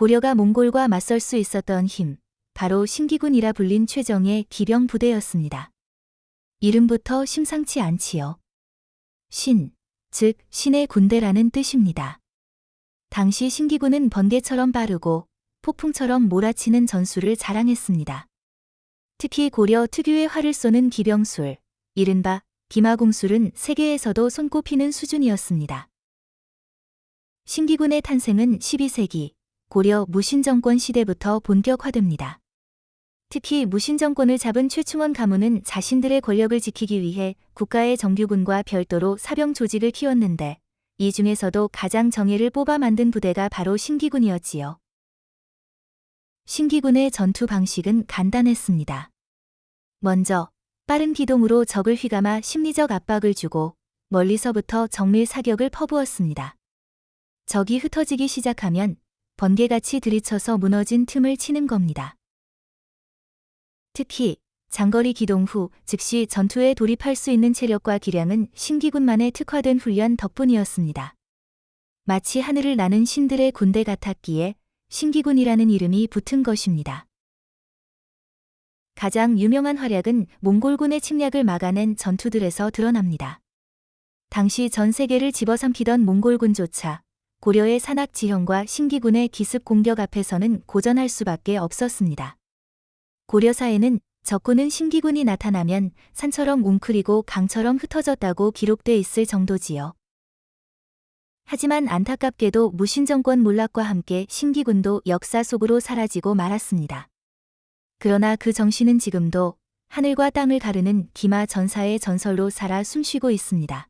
고려가 몽골과 맞설 수 있었던 힘, 바로 신기군이라 불린 최정의 기병 부대였습니다. 이름부터 심상치 않지요. 신, 즉 신의 군대라는 뜻입니다. 당시 신기군은 번개처럼 빠르고 폭풍처럼 몰아치는 전술을 자랑했습니다. 특히 고려 특유의 활을 쏘는 기병술, 이른바 기마공술은 세계에서도 손꼽히는 수준이었습니다. 신기군의 탄생은 12세기 고려 무신정권 시대부터 본격화됩니다. 특히 무신정권을 잡은 최충원 가문은 자신들의 권력을 지키기 위해 국가의 정규군과 별도로 사병 조직을 키웠는데 이 중에서도 가장 정예를 뽑아 만든 부대가 바로 신기군이었지요. 신기군의 전투 방식은 간단했습니다. 먼저 빠른 기동으로 적을 휘감아 심리적 압박을 주고 멀리서부터 정밀 사격을 퍼부었습니다. 적이 흩어지기 시작하면 번개같이 들이쳐서 무너진 틈을 치는 겁니다. 특히 장거리 기동 후 즉시 전투에 돌입할 수 있는 체력과 기량은 신기군만의 특화된 훈련 덕분이었습니다. 마치 하늘을 나는 신들의 군대 같았기에 신기군이라는 이름이 붙은 것입니다. 가장 유명한 활약은 몽골군의 침략을 막아낸 전투들에서 드러납니다. 당시 전 세계를 집어삼키던 몽골군조차 고려의 산악 지형과 신기군의 기습 공격 앞에서는 고전할 수밖에 없었습니다. 고려사에는 적군은 신기군이 나타나면 산처럼 웅크리고 강처럼 흩어졌다고 기록돼 있을 정도지요. 하지만 안타깝게도 무신정권 몰락과 함께 신기군도 역사 속으로 사라지고 말았습니다. 그러나 그 정신은 지금도 하늘과 땅을 가르는 기마 전사의 전설로 살아 숨쉬고 있습니다.